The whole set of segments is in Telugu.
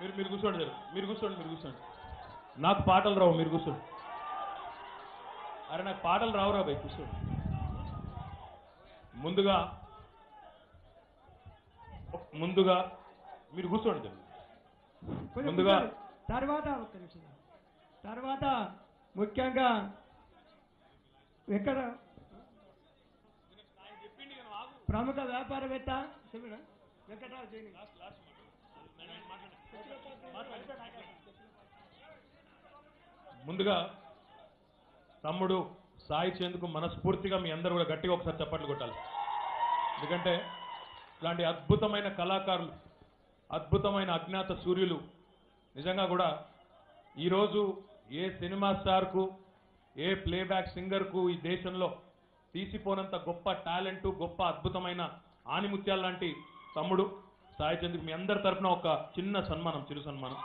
మీరు మీరు కూర్చోండి సార్ మీరు కూర్చోండి మీరు కూర్చోండి. నాకు పాటలు రావు మీరు కూర్చోండి. అరే నాకు పాటలు రావు రా భయ్ కూర్చోండి ముందుగా ముందుగా మీరు కూర్చోండి ముందుగా-. తర్వాత. తర్వాత ముఖ్యంగా ఎక్కడ ప్రముఖ వ్యాపారవేత్త? వెంకటరావు జైని. ముందుగా తమ్ముడు సాయి చేందుకు మనస్ఫూర్తిగా మీ అందరూ కూడా గట్టిగా ఒకసారి చప్పట్లు కొట్టాలి. ఎందుకంటే ఇలాంటి అద్భుతమైన కళాకారులు అద్భుతమైన అజ్ఞాత సూర్యులు నిజంగా కూడా ఈరోజు ఏ సినిమా స్టార్కు ఏ ప్లేబ్యాక్ సింగర్కు ఈ దేశంలో తీసిపోనంత గొప్ప టాలెంట్ గొప్ప అద్భుతమైన ఆనిముత్యాల లాంటి తమ్ముడు సాయి చంద్రుకు మీ అందరి తరఫున ఒక చిన్న సన్మానం చిరు సన్మానం.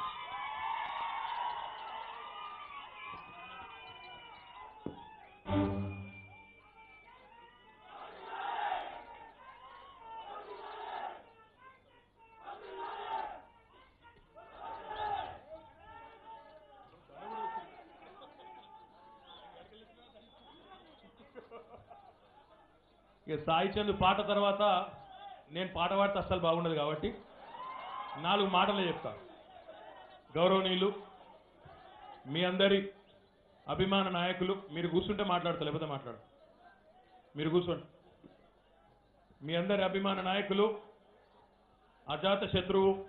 ఇక సాయి చంద్ పాట తర్వాత నేను పాట పాడితే అస్సలు బాగుండదు కాబట్టి నాలుగు మాటలే చెప్తా. గౌరవనీయులు మీ అందరి అభిమాన నాయకులు మీరు కూర్చుంటే మాట్లాడతా లేకపోతే మాట్లాడు. మీరు కూర్చోండి. మీ అందరి అభిమాన నాయకులు అజాత శత్రువు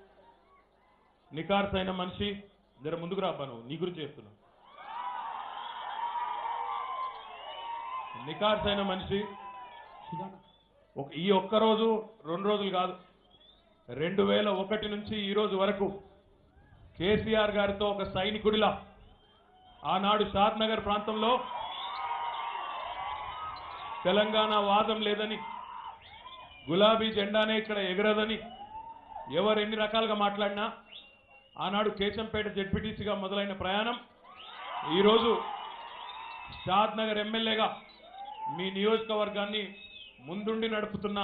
నికార్సైన మనిషి జర ముందుకు రాబ్బా నువ్వు నీ గురించి చెప్తున్నా. నికార్సైన మనిషి ఈ ఒక్క రోజు రెండు రోజులు కాదు. రెండు వేల ఒకటి నుంచి ఈరోజు వరకు కేసీఆర్ గారితో ఒక సైనికుడిలా ఆనాడు షాద్ నగర్ ప్రాంతంలో తెలంగాణ వాదం లేదని గులాబీ జెండానే ఇక్కడ ఎగరదని ఎవరు ఎన్ని రకాలుగా మాట్లాడినా ఆనాడు కేశంపేట జెడ్పీటీసీగా మొదలైన ప్రయాణం. ఈరోజు షాద్ నగర్ ఎమ్మెల్యేగా మీ నియోజకవర్గాన్ని ముందుండి నడుపుతున్న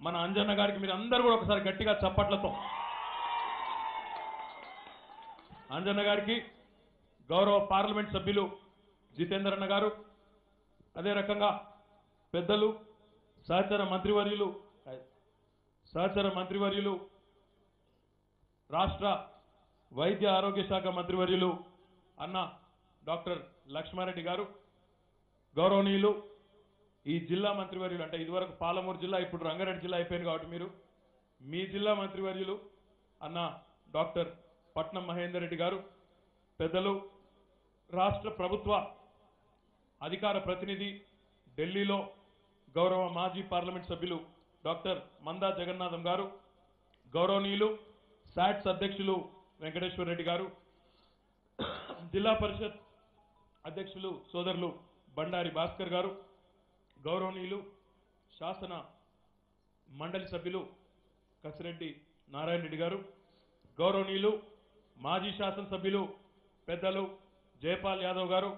మన అంజన్న గారికి మీరు అందరూ కూడా ఒకసారి గట్టిగా చప్పట్లతో. అంజన్న గారికి గౌరవ పార్లమెంట్ సభ్యులు జితేందర్ గారు అదే రకంగా పెద్దలు సహచర మంత్రివర్యులు సహచర మంత్రివర్యులు రాష్ట్ర వైద్య ఆరోగ్య శాఖ మంత్రివర్యులు అన్న డాక్టర్ లక్ష్మారెడ్డి గారు గౌరవనీయులు ఈ జిల్లా మంత్రివర్యులు అంటే ఇదివరకు పాలమూరు జిల్లా ఇప్పుడు రంగారెడ్డి జిల్లా అయిపోయింది కాబట్టి మీరు. మీ జిల్లా మంత్రివర్యులు అన్న డాక్టర్ పట్నం మహేందర్ రెడ్డి గారు పెద్దలు రాష్ట్ర ప్రభుత్వ అధికార ప్రతినిధి ఢిల్లీలో గౌరవ మాజీ పార్లమెంట్ సభ్యులు డాక్టర్ మందా జగన్నాథం గారు గౌరవనీయులు శాట్స్ అధ్యక్షులు వెంకటేశ్వర రెడ్డి గారు జిల్లా పరిషత్ అధ్యక్షులు సోదరులు బండారి భాస్కర్ గారు గౌరవనీయులు శాసన మండలి సభ్యులు కసిరెడ్డి నారాయణ రెడ్డి గారు గౌరవనీయులు మాజీ శాసనసభ్యులు పెద్దలు జయపాల్ యాదవ్ గారు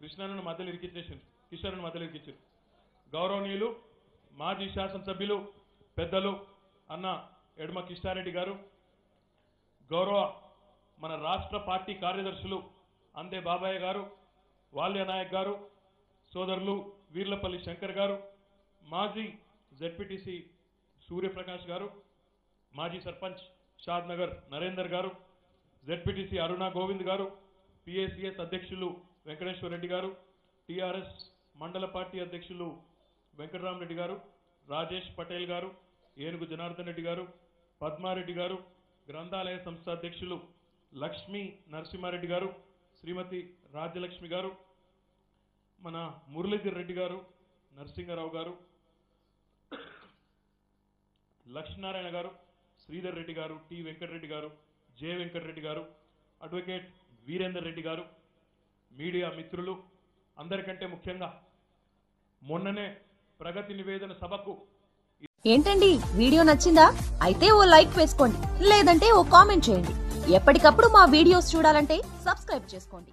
కృష్ణను మధ్యలో ఇరికిచ్చేసారు కిషోర్ను మధ్యలో ఇరికిచ్చారు గౌరవనీయులు మాజీ శాసనసభ్యులు పెద్దలు అన్న ఎడమ కిష్టారెడ్డి గారు గౌరవ మన రాష్ట్ర పార్టీ కార్యదర్శులు అందే బాబాయ్ గారు వాల్య నాయక్ గారు సోదరులు వీర్లపల్లి శంకర్ గారు మాజీ జెడ్పీటీసీ సూర్యప్రకాష్ గారు మాజీ సర్పంచ్ షాద్ నగర్ నరేందర్ గారు జెడ్పీటీసీ అరుణ గోవింద్ గారు పిఏసిఎస్ అధ్యక్షులు వెంకటేశ్వర రెడ్డి గారు టిఆర్ఎస్ మండల పార్టీ అధ్యక్షులు వెంకటరామరెడ్డి గారు రాజేష్ పటేల్ గారు ఏనుగు జనార్దన్ రెడ్డి గారు పద్మారెడ్డి గారు గ్రంథాలయ సంస్థ అధ్యక్షులు లక్ష్మీ నరసింహారెడ్డి గారు శ్రీమతి రాజ్యలక్ష్మి గారు మన మురళీధర్ రెడ్డి గారు నరసింహారావు గారు లక్ష్మీనారాయణ గారు శ్రీధర్ రెడ్డి గారు టి వెంకటరెడ్డి గారు జె వెంకటరెడ్డి గారు అడ్వకేట్ వీరేందర్ రెడ్డి గారు మీడియా మిత్రులు అందరికంటే ముఖ్యంగా మొన్ననే ప్రగతి నివేదన సభకు ఏంటండి? వీడియో నచ్చిందా? అయితే ఓ లైక్ వేసుకోండి లేదంటే ఓ కామెంట్ చేయండి. ఎప్పటికప్పుడు మా వీడియోస్ చూడాలంటే సబ్స్క్రైబ్ చేసుకోండి.